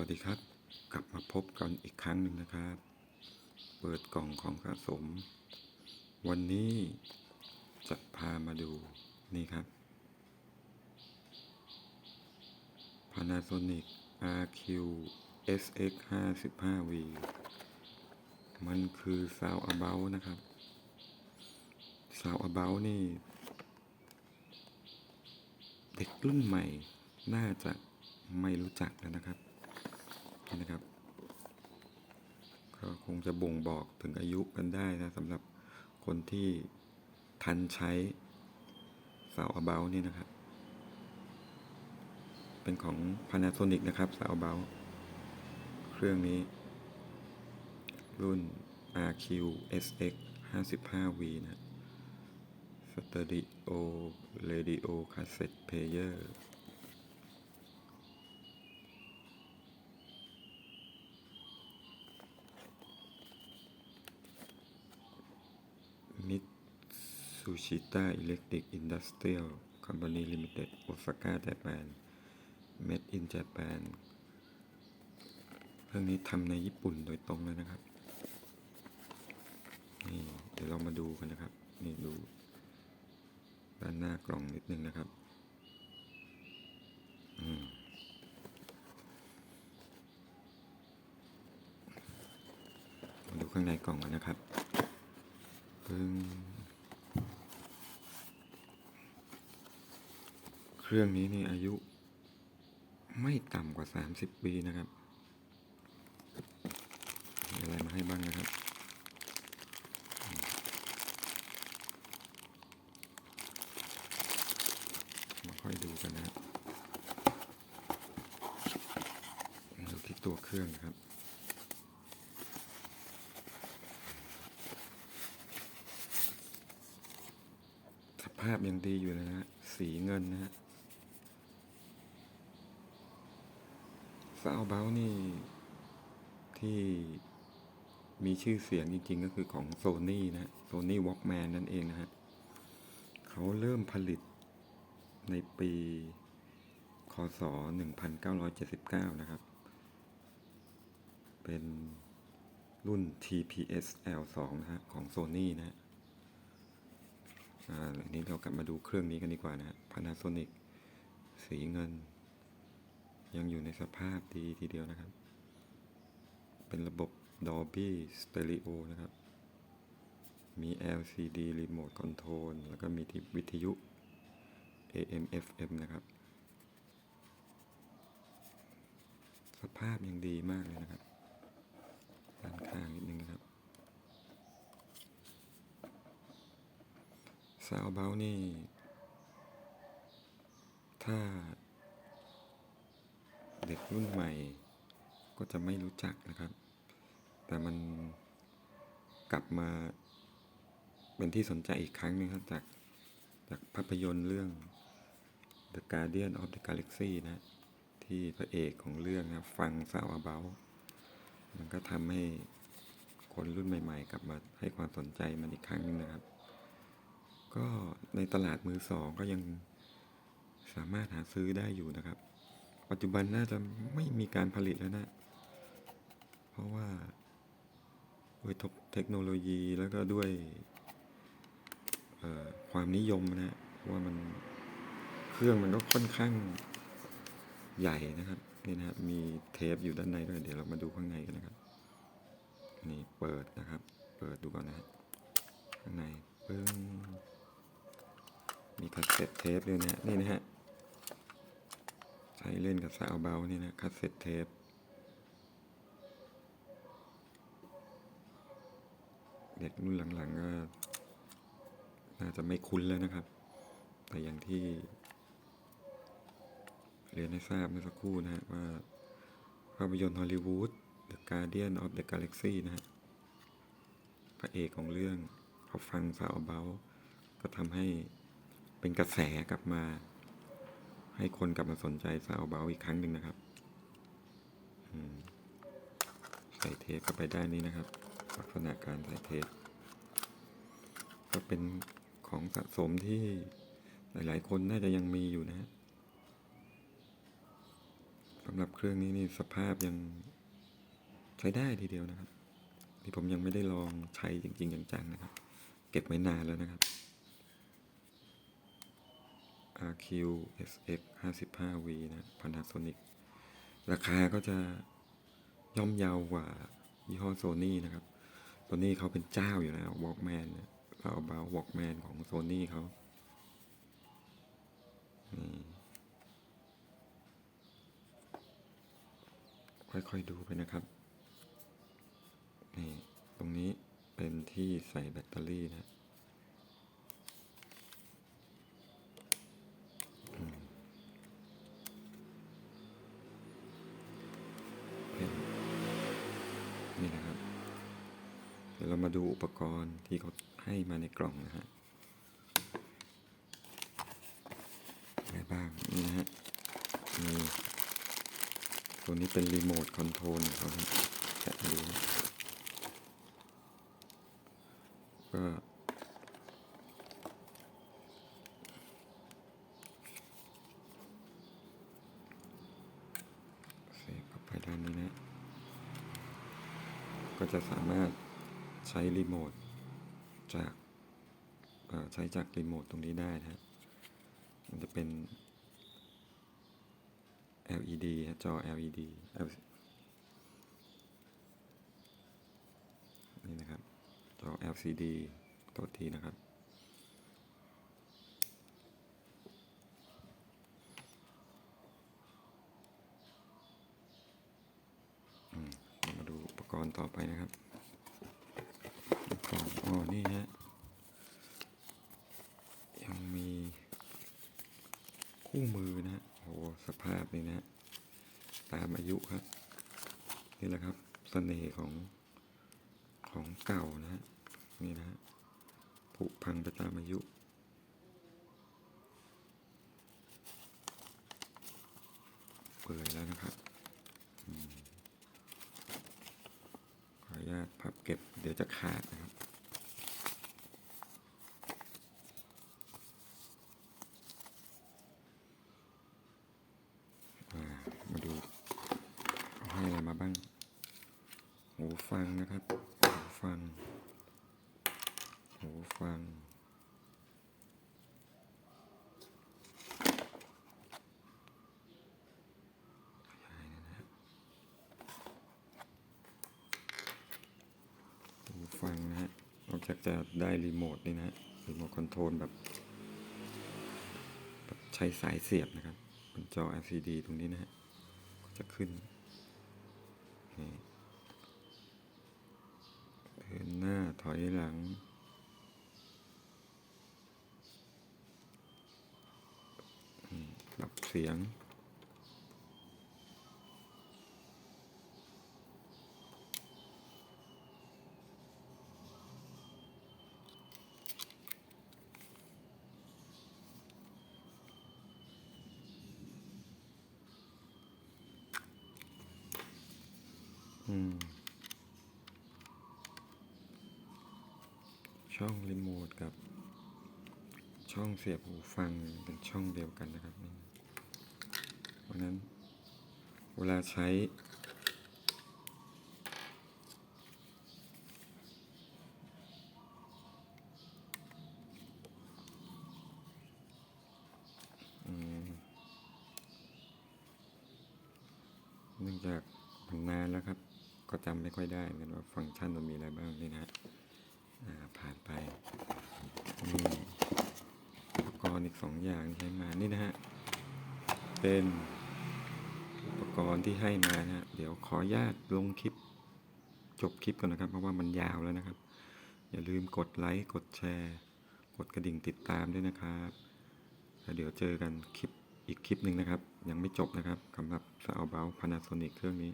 วัสดีครับ กลับมาพบกันอีกครั้งหนึ่งนะครับ เปิดกล่องของสะสม วันนี้จะพามาดูนี่ครับ Panasonic RQ SX 55V มันคือ Sound About นะครับ Sound About นี่ เด็กรุ่นใหม่น่าจะไม่รู้จักแล้วนะครับ นะครับ ก็คงจะบ่งบอกถึงอายุกันได้นะสำหรับคนที่ทันใช้สาวอเบานี่นะครับ เป็นของ Panasonic นะครับสาวเบาเครื่องนี้ รุ่น RQ SX 55V นะสเตอริโอเรดิโอคาสเซ็ตเพลเยอร์มิต ซูชิต้าอิเล็กทริกอินดัสเทรียลคอมพานีลิมิเต็ดโอซาก้าญี่ปุ่นเมดอินญี่ปุ่นเรื่องนี้ทำในญี่ปุ่นโดยตรงเลยนะครับ นี่เดี๋ยวเรามาดูกันนะครับ นี่ดู ด้านหน้ากล่องนิดนึงนะครับอืมมาดูข้างในกล่องกันนะครับ ปึ้ง เครื่องนี้นี่อายุไม่ต่ำกว่า 30 ปีนะครับมีอะไรมาให้บ้างนะครับ มาค่อยดูกันนะครับดูที่ตัวเครื่องนะครับสภาพยังดีอยู่เลยนะฮะสีเงินนะฮะาวเบลนี่ ที่มีชื่อเสียงจริงๆ ก็คือของโซนี่นะฮะโซนี่วอล์กแมนนั่นเองนะฮะเขาเริ่มผลิตในปี คศ 1979 นะครับ เป็นรุ่น TPS L2 นะฮะ ของ Sony นะฮะอ่าอันนี้เรากลับมาดูเครื่องนี้กันดีกว่านะฮะ Panasonic สีเงิน ยังอยู่ในสภาพดีทีเดียวนะครับ เป็นระบบ Dolby Stereo นะครับ มี LCD Remote Control แล้วก็มีที่วิทยุ AM FM นะครับ สภาพยังดีมากเลยนะครับด้านข้างนิดนึงนะครับซาวเบลนี่ ถ้า เด็กรุ่นใหม่ ก็จะไม่รู้จักนะครับ แต่มันกลับมาเป็นที่สนใจอีกครั้งหนึงครับจากจากภาพยนตร์เรื่อง The Guardian of the Galaxy นะที่พระเอกของเรื่องนะฟังซาวเบามันก็ทำให้คนรุ่นใหม่ ๆ กลับมาให้ความสนใจมันอีกครั้งหนึงนะครับ ก็ในตลาดมือสองก็ยังสามารถหาซื้อได้อยู่นะครับ ปัจจุบันน่าจะไม่มีการผลิตแล้วนะ เพราะว่าด้วยเทคโนโลยีแล้วก็ด้วยความนิยมนะเพราะว่ามันเครื่องมันก็ค่อนข้างใหญ่นะครับนี่นะครับมีเทปอยู่ด้านในด้วยเดี๋ยวเรามาดูข้างในกันนะครับ นี่เปิดนะครับ เปิดดูก่อนนะฮะข้างในปึ้งมีคาสเซ็ตเทปด้วยนะฮะนี่นะฮะ ช้เล่นกับสาวเบานี่นะคาสเซ็ตเทปเด็กรุ่นหลังๆก็น่าจะไม่คุ้นแล้วนะครับ แต่อย่างที่ เรียนให้ทราบเมื่อสักครู่นะฮะว่าภาพยนตร์ฮอลลีวูด The Guardian of the Galaxy นะฮะพระเอกของเรื่องเขาฟังสาวเบาก็ทำให้เป็นกระแสกลับมา ให้คนกลับมาสนใจสาวเบาอีกครั้งหนึ่งนะครับใส่เทปเข้าไปได้นี้นะครับ ลักษณะการใส่เทปก็เป็นของสะสมที่หลายๆ คนน่าจะยังมีอยู่นะฮะสำหรับเครื่องนี้นี่สภาพยังใช้ได้ทีเดียวนะครับ ที่ผมยังไม่ได้ลองใช้จริง ๆ จังๆนะครับ เก็บไว้นานแล้วนะครับ RQ SX 55V นะ Panasonic ราคาก็จะย่อมเยาวกว่ายี่ห้อโซนี่นะครับโซนี่เขาเป็นเจ้าอยู่แล้ว Walkman เนี่ยเราเอาบา Walkman ของโซนี่เขานี่ค่อยๆดูไปนะครับ นี่ ตรงนี้เป็นที่ใส่แบตเตอรี่นะ เป็นนี่นะครับ เดี๋ยวเรา มาดูอุปกรณ์ที่เขาให้มาในกล่องนะฮะอะไรบ้างนี่นะฮะมีตัวนี้เป็นรีโมทคอนโทรลของเขาครับแกะดูก็เสียบเข้าไปด้านนี้นะ ก็จะสามารถ ใช้รีโมทจากใช้จากรีโมทตรงนี้ได้นะฮะมันจะเป็น LED จอ LED นี่นะครับ จอ LCD ตัวทีนะครับ มาดูอุปกรณ์ต่อไปนะครับ อ๋อนี่ฮะ ยังมีคู่มือนะฮะโอ้โหสภาพนี่นะฮะ ตามอายุครับ นี่แหละครับสเสน่ห์ของของเก่านะฮะ นี่นะฮะผุพังไปตามอายุเปื่อยแล้วนะครับขออนุญาตพับเก็บเดี๋ยวจะขาดนะครับ อ่ามาดูเอาให้อะไรมาบ้าง หู ฟังนะครับ หูฟัง หูฟัง หูฟังนะฮะนอกจากจะได้รีโมทนี่นะฮะ รีโมทคอนโทรลแบบใช้สายเสียบนะครับบนจอ LCD ตรงนี้นะฮะ ก็จะขึ้นเดินหน้าถ อยหลัง ปรับเสียง อืม ช่องรีโมทกับช่องเสียบหูฟังเป็นช่องเดียวกันนะครับเพราะนั้นเวลาใช้ เนื่องจากมันนานแล้วครับ ก็จำไม่ค่อยได้เหมือนว่าฟังก์ชันมันมีอะไรบ้างนี่นะฮะ ผ่านไปนี่อุปกรณ์อีกสองอย่างที่ใช้มานี่นะฮะเป็นอุปกรณ์ที่ให้มานะฮะเดี๋ยวขออนุญาตลงคลิปจบคลิปก่อนนะครับเพราะว่ามันยาวแล้วนะครับ อย่าลืมกดไลค์กดแชร์ กดกระดิ่งติดตามด้วยนะครับแล้วเดี๋ยวเจอกันคลิปอีกคลิปหนึ่งนะครับ ยังไม่จบนะครับสำหรับ s o u n d b o u n Panasonic เครื่องนี้